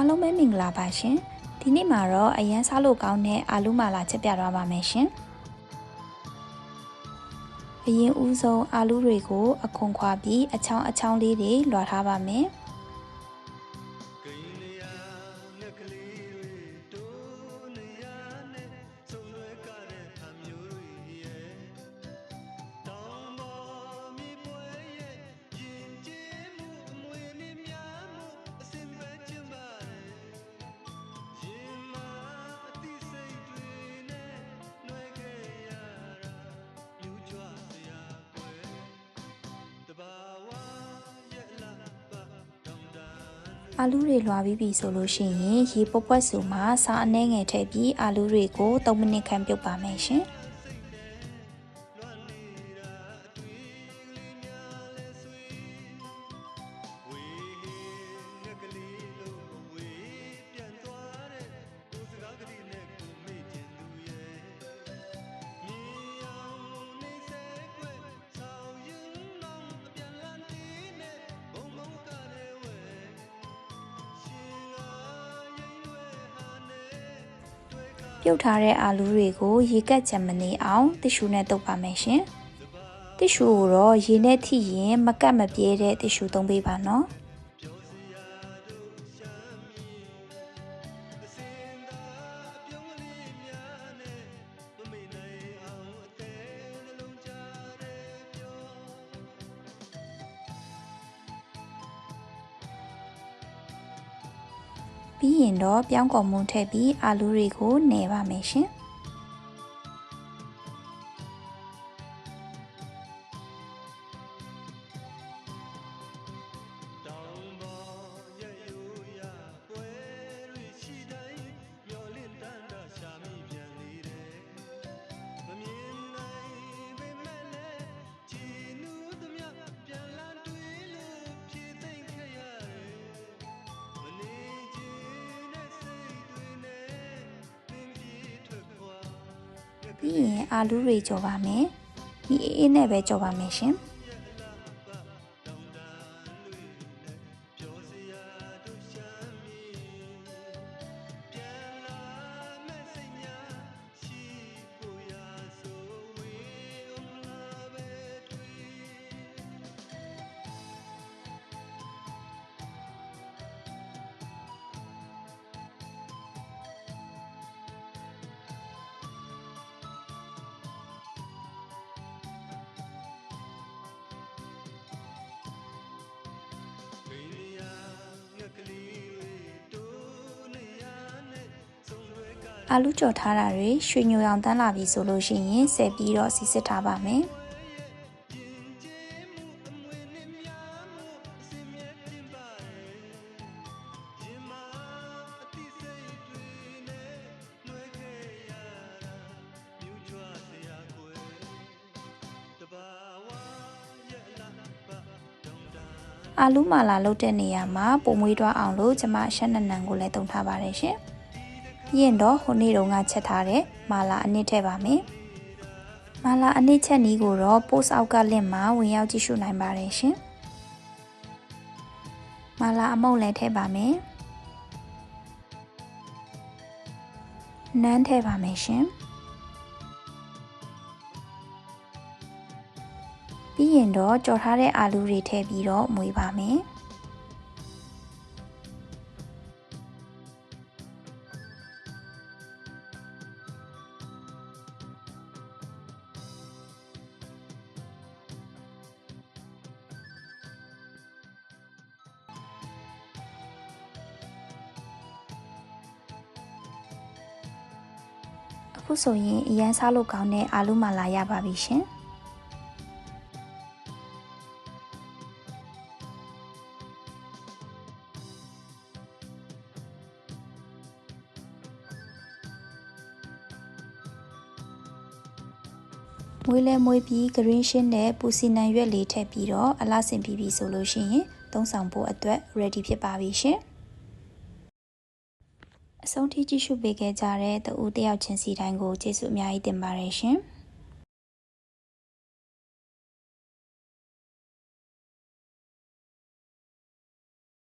အားလုံးပဲမင်္ဂလာပါရှင်ဒီနေ့မှာတော့အရန်စားလို့ကောင်းတဲ့အာလူမာလာချက်ပြသွားပါမယ်ရှင်အရင်ဦးဆုံးအာလူတွေကို အခွန်ခွာပြီးအချောင်းအချောင်းလေးတွေလွှာထားပါမယ် အာလူတွေလွှာပြီးပြီဆိုလို့ရှိရင်ရေပွက်ပွက်စုမှာစားအနှဲငယ်ထည့်ပြီးအာလူတွေကို3မိနစ်ခန့်ပြုတ်ပါမယ်ရှင် ပြုတ်ထားတဲ့အာလူးတွေကိုရေကက်ကြံမနေအောင်တစ်ရှူနဲ့တုပ်ပါမယ်ရှင်။တစ်ရှူကိုတော့ရေနဲ့ထိရင်မကတ်မပြဲတဲ့တစ်ရှူသုံးပေးပါနော်။ ပြီးရင်တော့ပြောင်းကော်မွန်ထည့်ပြီးအာလူးတွေကိုနယ်ပါမယ်ရှင် ပြီးရင်အာလူးတွေကြော်ပါမယ်ဒီအေးအေးနဲ့ပဲကြော်ပါမယ်ရှင် အာလူးကြော်ထားတာတွေရွှေညိုရောင်တန်းလာပြီဆိုလို့ရှိရင်ဆက်ပြီးတော့စီစစ်ထားပါမယ်အာလူးမာလာလုတ်တဲ့နေရာမှာပုံမွေးသွားအောင်လို့ကျမရှက်နနန်ကိုလည်းတုံထားပါတယ်ရှင်။ ပြီးရင်တော့ဟိုနေ့တုန်းကချက်ထားတဲ့မာလာအနစ်ထည့်ပါမယ်။မာလာအနစ်ချက်နီးကိုတော့ post အောက်ကလင့်မှာဝင်ရောက်ကြည့်ရှုနိုင်ပါတယ်ရှင်။မာလာအမုတ်လည်းထည့်ပါမယ်။နန်းထည့်ပါမယ်ရှင်။ပြီးရင်တော့ကြော်ထားတဲ့အာလူတွေထည့်ပြီးတော့မွေးပါမယ်။ ခုဆိုရင်အရန်စားလို့ကောင်းတဲ့အာလူးမာလာရပါပြီရှင်မွေးလဲမွေးပြီး green ရှင်းတဲ့ပူစီနံရွက်လေးထည့်ပြီးတော့အလားစင်ပြီးပြီဆိုလို့ရှိရင်သုံးဆောင်ဖို့အတွက် ready ဖြစ်ပါပြီရှင် အဆုံးထိကြည့်ရှုပေးခဲ့ကြတဲ့တဦးတယောက်ချင်းစီတိုင်းကိုကျေးဇူးအများကြီးတင်ပါတယ်ရှင်။